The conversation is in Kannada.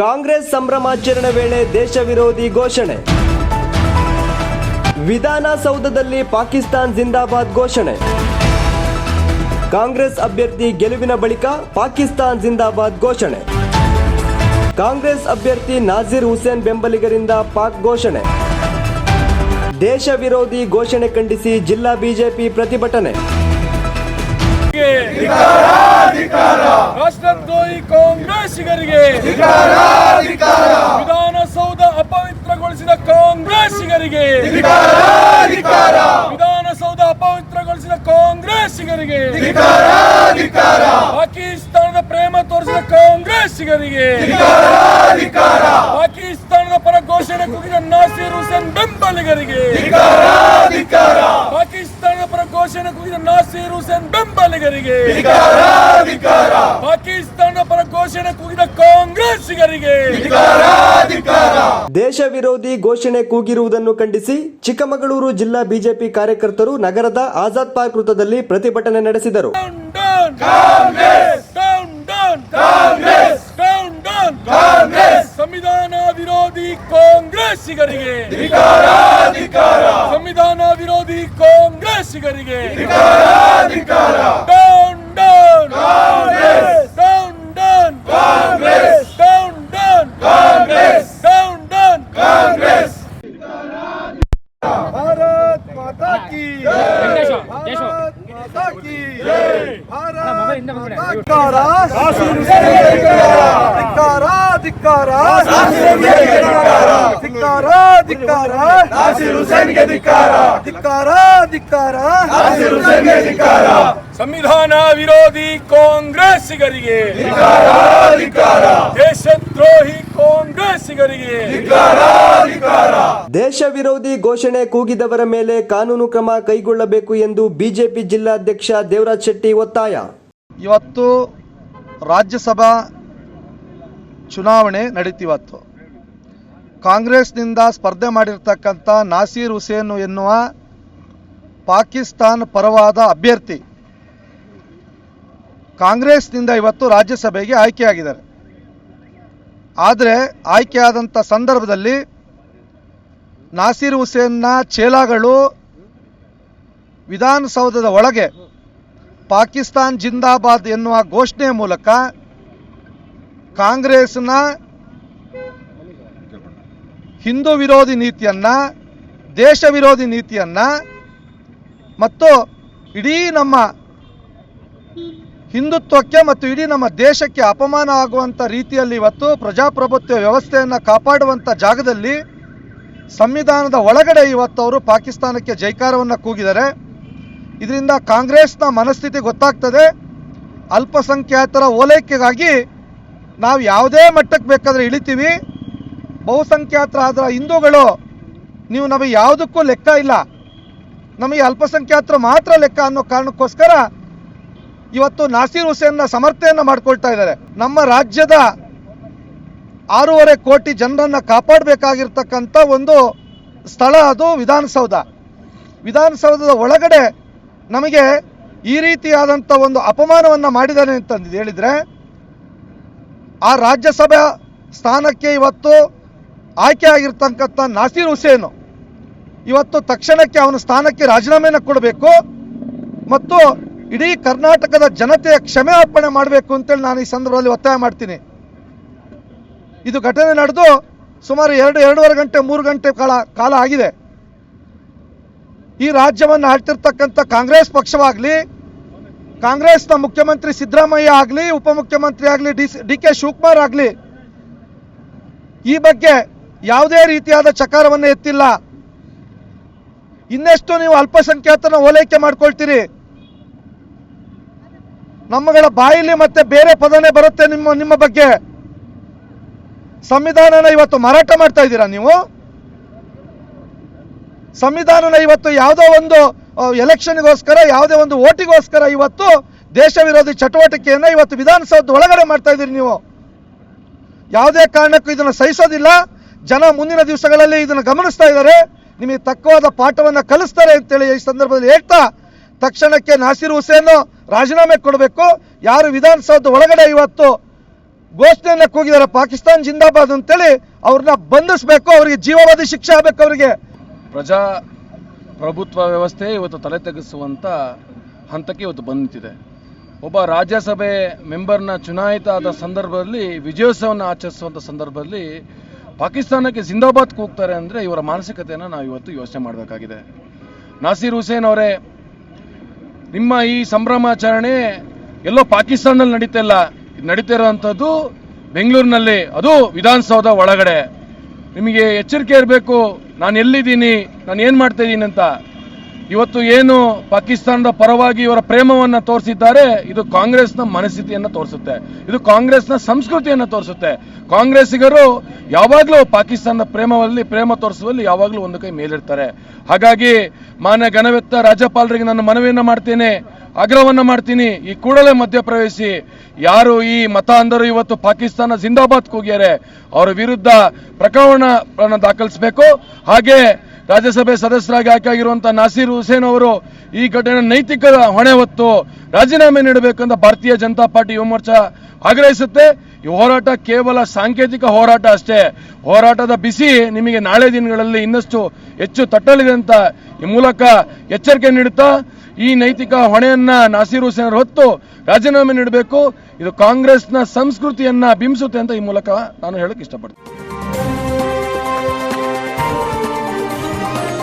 ಕಾಂಗ್ರೆಸ್ ಸಂಭ್ರಮಾಚರಣೆ ವೇಳೆ ದೇಶ ವಿರೋಧಿ ಘೋಷಣೆ. ವಿಧಾನಸೌಧದಲ್ಲಿ ಪಾಕಿಸ್ತಾನ್ ಜಿಂದಾಬಾದ್ ಘೋಷಣೆ. ಕಾಂಗ್ರೆಸ್ ಅಭ್ಯರ್ಥಿ ಗೆಲುವಿನ ಬಳಿಕ ಪಾಕಿಸ್ತಾನ್ ಜಿಂದಾಬಾದ್ ಘೋಷಣೆ. ಕಾಂಗ್ರೆಸ್ ಅಭ್ಯರ್ಥಿ ನಾಜೀರ್ ಹುಸೇನ್ ಬೆಂಬಲಿಗರಿಂದ ಪಾಕ್ ಘೋಷಣೆ. ದೇಶ ವಿರೋಧಿ ಘೋಷಣೆ ಖಂಡಿಸಿ ಜಿಲ್ಲಾ ಬಿಜೆಪಿ ಪ್ರತಿಭಟನೆ. ರಾಷ್ಟ್ರದ್ರೋಹಿ ಕಾಂಗ್ರೆಸ್ಸಿಗರಿಗೆ. ವಿಧಾನಸೌಧ ಅಪವಿತ್ರಗೊಳಿಸಿದ ಕಾಂಗ್ರೆಸ್ಸಿಗರಿಗೆ. ವಿಧಾನಸೌಧ ಅಪವಿತ್ರಗೊಳಿಸಿದ ಕಾಂಗ್ರೆಸ್ಸಿಗರಿಗೆ. ಪಾಕಿಸ್ತಾನದ ಪ್ರೇಮ ತೋರಿಸಿದ ಕಾಂಗ್ರೆಸ್ಸಿಗರಿಗೆ. ಪಾಕಿಸ್ತಾನದ ಪರ ಘೋಷಣೆ ಕೂಗಿದ ನಾಸೀರ್ ಹುಸೇನ್ ಬೆಂಬಲಿಗರಿಗೆ. ಕೂಗಿದ ನಾಸೀರ್ ಹುಸೇನ್ ಬೆಂಬಲಿಗರಿಗೆ. ಪಾಕಿಸ್ತಾನ ಪರ ಘೋಷಣೆ ಕೂಗಿದ ಕಾಂಗ್ರೆಸ್ಸಿಗರಿಗೆ. ದೇಶ ವಿರೋಧಿ ಘೋಷಣೆ ಕೂಗಿರುವುದನ್ನು ಖಂಡಿಸಿ ಚಿಕ್ಕಮಗಳೂರು ಜಿಲ್ಲಾ ಬಿಜೆಪಿ ಕಾರ್ಯಕರ್ತರು ನಗರದ ಆಜಾದ್ ಪಾರ್ಕ್ ವೃತ್ತದಲ್ಲಿ ಪ್ರತಿಭಟನೆ ನಡೆಸಿದರು. Down down. Down down. Congress. Down down. Congress. ಸಂವಿಧಾನ ಕಾಂಗ್ರೆಸ್ಸಿಗರಿಗೆ. ಸಂವಿಧಾನ ವಿರೋಧಿ ಕಾಂಗ್ರೆಸ್ಸಿಗರಿಗೆ. Down down down down down down down down Congress. Bharat Mata ಕಿ ಭಾರತ್ ಮಾತಾ ಕಿ ಭಾರತ್ ಮಾತಾ ಧಿಕಾರ ಧಿಕ್ಕಾರ ಧಿಕ್ಕಾರ ಧಿಕ್ಕಾರ ಧಿಕ್ಕಾರ ಧಿಕ್ಕಾರ ಧಿಕ್ಕಾರ ಧಿಕ್ಕಾರ ಸಂವಿಧಾನ ವಿರೋಧಿ ಕಾಂಗ್ರೆಸ್ಸಿಗರಿಗೆ. ದೇಶದ್ರೋಹಿ ಕಾಂಗ್ರೆಸ್ಸಿಗರಿಗೆ. ದೇಶ ವಿರೋಧಿ ಘೋಷಣೆ ಕೂಗಿದವರ ಮೇಲೆ ಕಾನೂನು ಕ್ರಮ ಕೈಗೊಳ್ಳಬೇಕು ಎಂದು ಬಿಜೆಪಿ ಜಿಲ್ಲಾಧ್ಯಕ್ಷ ದೇವರಾಜ್ ಶೆಟ್ಟಿ ಒತ್ತಾಯ. ಇವತ್ತು ರಾಜ್ಯಸಭಾ ಚುನಾವಣೆ ನಡೀತಿವತ್ತು ಕಾಂಗ್ರೆಸ್ನಿಂದ ಸ್ಪರ್ಧೆ ಮಾಡಿರ್ತಕ್ಕಂಥ ನಾಸೀರ್ ಹುಸೇನ್ ಎನ್ನುವ ಪಾಕಿಸ್ತಾನ್ ಪರವಾದ ಅಭ್ಯರ್ಥಿ ಕಾಂಗ್ರೆಸ್ನಿಂದ ಇವತ್ತು ರಾಜ್ಯಸಭೆಗೆ ಆಯ್ಕೆಯಾಗಿದ್ದಾರೆ. ಆದರೆ ಆಯ್ಕೆಯಾದಂಥ ಸಂದರ್ಭದಲ್ಲಿ ನಾಸೀರ್ ಹುಸೇನ್ನ ಚೇಲಾಗಳು ವಿಧಾನಸೌಧದ ಒಳಗೆ ಪಾಕಿಸ್ತಾನ್ ಜಿಂದಾಬಾದ್ ಎನ್ನುವ ಘೋಷಣೆ ಮೂಲಕ ಕಾಂಗ್ರೆಸ್ನ ಹಿಂದೂ ವಿರೋಧಿ ನೀತಿಯನ್ನ, ದೇಶ ವಿರೋಧಿ ನೀತಿಯನ್ನ ಮತ್ತು ಇಡೀ ನಮ್ಮ ಹಿಂದುತ್ವಕ್ಕೆ ಮತ್ತು ಇಡೀ ನಮ್ಮ ದೇಶಕ್ಕೆ ಅಪಮಾನ ಆಗುವಂಥ ರೀತಿಯಲ್ಲಿ ಇವತ್ತು ಪ್ರಜಾಪ್ರಭುತ್ವ ವ್ಯವಸ್ಥೆಯನ್ನು ಕಾಪಾಡುವಂಥ ಜಾಗದಲ್ಲಿ ಸಂವಿಧಾನದ ಒಳಗಡೆ ಇವತ್ತು ಅವರು ಪಾಕಿಸ್ತಾನಕ್ಕೆ ಜೈಕಾರವನ್ನು ಕೂಗಿದರೆ ಇದರಿಂದ ಕಾಂಗ್ರೆಸ್ನ ಮನಸ್ಥಿತಿ ಗೊತ್ತಾಗ್ತದೆ. ಅಲ್ಪಸಂಖ್ಯಾತರ ಓಲೈಕೆಗಾಗಿ ನಾವು ಯಾವುದೇ ಮಟ್ಟಕ್ಕೆ ಬೇಕಾದರೆ ಇಳಿತೀವಿ. ಬಹುಸಂಖ್ಯಾತರಾದ ಹಿಂದೂಗಳು, ನೀವು ನಮಗೆ ಯಾವುದಕ್ಕೂ ಲೆಕ್ಕ ಇಲ್ಲ. ನಮಗೆ ಅಲ್ಪಸಂಖ್ಯಾತರು ಮಾತ್ರ ಲೆಕ್ಕ ಅನ್ನೋ ಕಾರಣಕ್ಕೋಸ್ಕರ ಇವತ್ತು ನಾಸೀರ್ ಹುಸೇನ್ನ ಸಮರ್ಥೆಯನ್ನು ಮಾಡ್ಕೊಳ್ತಾ ಇದ್ದಾರೆ. ನಮ್ಮ ರಾಜ್ಯದ ಆರೂವರೆ ಕೋಟಿ ಜನರನ್ನು ಕಾಪಾಡಬೇಕಾಗಿರ್ತಕ್ಕಂಥ ಒಂದು ಸ್ಥಳ ಅದು ವಿಧಾನಸೌಧ. ವಿಧಾನಸೌಧದ ಒಳಗಡೆ ನಮಗೆ ಈ ರೀತಿಯಾದಂಥ ಒಂದು ಅಪಮಾನವನ್ನು ಮಾಡಿದ್ದಾರೆ ಅಂತಂದು ಹೇಳಿದರೆ ಆ ರಾಜ್ಯಸಭಾ ಸ್ಥಾನಕ್ಕೆ ಇವತ್ತು ಆಯ್ಕೆ ಆಗಿರ್ತಕ್ಕಂಥ ನಾಸೀರ್ ಹುಸೇನು ಇವತ್ತು ತಕ್ಷಣಕ್ಕೆ ಅವನ ಸ್ಥಾನಕ್ಕೆ ರಾಜೀನಾಮೆಯನ್ನು ಕೊಡಬೇಕು ಮತ್ತು ಇಡೀ ಕರ್ನಾಟಕದ ಜನತೆಯ ಕ್ಷಮೆ ಅರ್ಪಣೆ ಮಾಡಬೇಕು ಅಂತೇಳಿ ನಾನು ಈ ಸಂದರ್ಭದಲ್ಲಿ ಒತ್ತಾಯ ಮಾಡ್ತೀನಿ. ಇದು ಘಟನೆ ನಡೆದು ಸುಮಾರು ಎರಡು, ಎರಡೂವರೆ ಗಂಟೆ, ಮೂರು ಗಂಟೆ ಕಾಲ ಕಾಲ ಆಗಿದೆ. ಈ ರಾಜ್ಯವನ್ನು ಆಳ್ತಿರ್ತಕ್ಕಂಥ ಕಾಂಗ್ರೆಸ್ ಪಕ್ಷವಾಗಲಿ ಕಾಂಗ್ರೆಸ್ನ ಮುಖ್ಯಮಂತ್ರಿ ಸಿದ್ದರಾಮಯ್ಯ ಆಗಲಿ, ಉಪಮುಖ್ಯಮಂತ್ರಿ ಆಗಲಿ, ಡಿ ಡಿ ಕೆ ಶಿವಕುಮಾರ್ ಆಗಲಿ, ಈ ಬಗ್ಗೆ ಯಾವುದೇ ರೀತಿಯಾದ ಚಕಾರವನ್ನು ಎತ್ತಿಲ್ಲ. ಇನ್ನೆಷ್ಟು ನೀವು ಅಲ್ಪಸಂಖ್ಯಾತನ ಓಲೈಕೆ ಮಾಡ್ಕೊಳ್ತೀರಿ? ನಮ್ಮಗಳ ಬಾಯಿಲಿ ಮತ್ತೆ ಬೇರೆ ಪದನೇ ಬರುತ್ತೆ ನಿಮ್ಮ ನಿಮ್ಮ ಬಗ್ಗೆ. ಸಂವಿಧಾನನ ಇವತ್ತು ಮಾರಾಟ ಮಾಡ್ತಾ ಇದ್ದೀರಾ ನೀವು? ಸಂವಿಧಾನನ ಇವತ್ತು ಯಾವುದೋ ಒಂದು ಎಲೆಕ್ಷನ್ಗೋಸ್ಕರ ಯಾವುದೇ ಒಂದು ಓಟಿಗೋಸ್ಕರ ಇವತ್ತು ದೇಶ ವಿರೋಧಿ ಚಟುವಟಿಕೆಯನ್ನು ಇವತ್ತು ವಿಧಾನಸೌಧ ಒಳಗಡೆ ಮಾಡ್ತಾ ಇದ್ದೀರಿ ನೀವು. ಯಾವುದೇ ಕಾರಣಕ್ಕೂ ಇದನ್ನು ಸಹಿಸೋದಿಲ್ಲ. ಜನ ಮುಂದಿನ ದಿವಸಗಳಲ್ಲಿ ಇದನ್ನು ಗಮನಿಸ್ತಾ ಇದ್ದಾರೆ. ನಿಮಗೆ ತಕ್ಕವಾದ ಪಾಠವನ್ನು ಕಲಿಸ್ತಾರೆ ಅಂತೇಳಿ ಈ ಸಂದರ್ಭದಲ್ಲಿ ಹೇಳ್ತಾ, ತಕ್ಷಣಕ್ಕೆ ನಾಸೀರ್ ಹುಸೇನ್ ರಾಜೀನಾಮೆ ಕೊಡಬೇಕು. ಯಾರು ವಿಧಾನಸೌಧ ಒಳಗಡೆ ಇವತ್ತು ಘೋಷಣೆಯನ್ನು ಕೂಗಿದ್ದಾರೆ ಪಾಕಿಸ್ತಾನ್ ಜಿಂದಾಬಾದ್ ಅಂತೇಳಿ ಅವ್ರನ್ನ ಬಂಧಿಸಬೇಕು, ಅವರಿಗೆ ಜೀವಾವಧಿ ಶಿಕ್ಷೆ ಆಗಬೇಕು ಅವರಿಗೆ. ಪ್ರಜಾ ಪ್ರಭುತ್ವ ವ್ಯವಸ್ಥೆ ಇವತ್ತು ತಲೆ ತೆಗೆಸುವಂಥ ಹಂತಕ್ಕೆ ಇವತ್ತು ಬಂದಿದೆ. ಒಬ್ಬ ರಾಜ್ಯಸಭೆ ಮೆಂಬರ್ನ ಚುನಾಯಿತ ಆದ ಸಂದರ್ಭದಲ್ಲಿ, ವಿಜಯೋತ್ಸವವನ್ನು ಆಚರಿಸುವಂಥ ಸಂದರ್ಭದಲ್ಲಿ ಪಾಕಿಸ್ತಾನಕ್ಕೆ ಜಿಂದಾಬಾದ್ ಹೋಗ್ತಾರೆ ಅಂದರೆ ಇವರ ಮಾನಸಿಕತೆಯನ್ನು ನಾವು ಇವತ್ತು ಯೋಚನೆ ಮಾಡಬೇಕಾಗಿದೆ. ನಾಸೀರ್ ಹುಸೇನ್ ಅವರೇ, ನಿಮ್ಮ ಈ ಸಂಭ್ರಮಾಚರಣೆ ಎಲ್ಲೋ ಪಾಕಿಸ್ತಾನದಲ್ಲಿ ನಡೀತಾ ಇಲ್ಲ. ನಡೀತಾ ಬೆಂಗಳೂರಿನಲ್ಲಿ, ಅದು ವಿಧಾನಸೌಧ ಒಳಗಡೆ. ನಿಮಗೆ ಎಚ್ಚರಿಕೆ ಇರಬೇಕು. ನಾನು ಎಲ್ಲಿದ್ದೀನಿ? ನಾನು ಏನು ಮಾಡ್ತಾ ಇದ್ದೀನಿ ಅಂತ. ಇವತ್ತು ಏನು ಪಾಕಿಸ್ತಾನದ ಪರವಾಗಿ ಇವರ ಪ್ರೇಮವನ್ನು ತೋರಿಸಿದ್ದಾರೆ, ಇದು ಕಾಂಗ್ರೆಸ್ನ ಮನಸ್ಥಿತಿಯನ್ನು ತೋರಿಸುತ್ತೆ. ಇದು ಕಾಂಗ್ರೆಸ್ನ ಸಂಸ್ಕೃತಿಯನ್ನು ತೋರಿಸುತ್ತೆ. ಕಾಂಗ್ರೆಸ್ಸಿಗರು ಯಾವಾಗಲೂ ಪಾಕಿಸ್ತಾನದ ಪ್ರೇಮದಲ್ಲಿ ಪ್ರೇಮ ತೋರಿಸುವಲ್ಲಿ ಯಾವಾಗಲೂ ಒಂದು ಕೈ ಮೇಲಿರ್ತಾರೆ. ಹಾಗಾಗಿ ಮಾನ್ಯ ಘನವೆತ್ತ ರಾಜ್ಯಪಾಲರಿಗೆ ನಾನು ಮನವಿಯನ್ನು ಮಾಡ್ತೇನೆ, ಆಗ್ರಹವನ್ನು ಮಾಡ್ತೀನಿ. ಈ ಕೂಡಲೇ ಮಧ್ಯಪ್ರವೇಶಿ, ಯಾರು ಈ ಮತ ಅಂದರು ಇವತ್ತು ಪಾಕಿಸ್ತಾನ ಜಿಂದಾಬಾದ್ ಕೂಗ್ಯಾರೆ ಅವರ ವಿರುದ್ಧ ಪ್ರಕರಣ ದಾಖಲಿಸಬೇಕು. ಹಾಗೆ ರಾಜ್ಯಸಭೆ ಸದಸ್ಯರಾಗಿ ಆಯ್ಕೆಯಾಗಿರುವಂತಹ ನಾಸೀರ್ ಹುಸೇನ್ ಅವರು ಈ ಘಟನೆ ನೈತಿಕ ಹೊಣೆ ಹೊತ್ತು ರಾಜೀನಾಮೆ ನೀಡಬೇಕಂತ ಭಾರತೀಯ ಜನತಾ ಪಾರ್ಟಿ ಯುವ ಮೋರ್ಚಾ ಆಗ್ರಹಿಸುತ್ತೆ. ಈ ಹೋರಾಟ ಕೇವಲ ಸಾಂಕೇತಿಕ ಹೋರಾಟ ಅಷ್ಟೇ. ಹೋರಾಟದ ಬಿಸಿ ನಿಮಗೆ ನಾಳೆ ದಿನಗಳಲ್ಲಿ ಇನ್ನಷ್ಟು ಹೆಚ್ಚು ತಟ್ಟಲಿದೆ ಅಂತ ಈ ಮೂಲಕ ಎಚ್ಚರಿಕೆ ನೀಡುತ್ತಾ, ಈ ನೈತಿಕ ಹೊಣೆಯನ್ನ ನಾಸೀರ್ ಹುಸೇನ್ ಅವರು ಹೊತ್ತು ರಾಜೀನಾಮೆ ನೀಡಬೇಕು. ಇದು ಕಾಂಗ್ರೆಸ್ನ ಸಂಸ್ಕೃತಿಯನ್ನ ಬಿಂಬಿಸುತ್ತೆ ಅಂತ ಈ ಮೂಲಕ ನಾನು ಹೇಳಕ್ ಇಷ್ಟಪಡ್ತೀನಿ.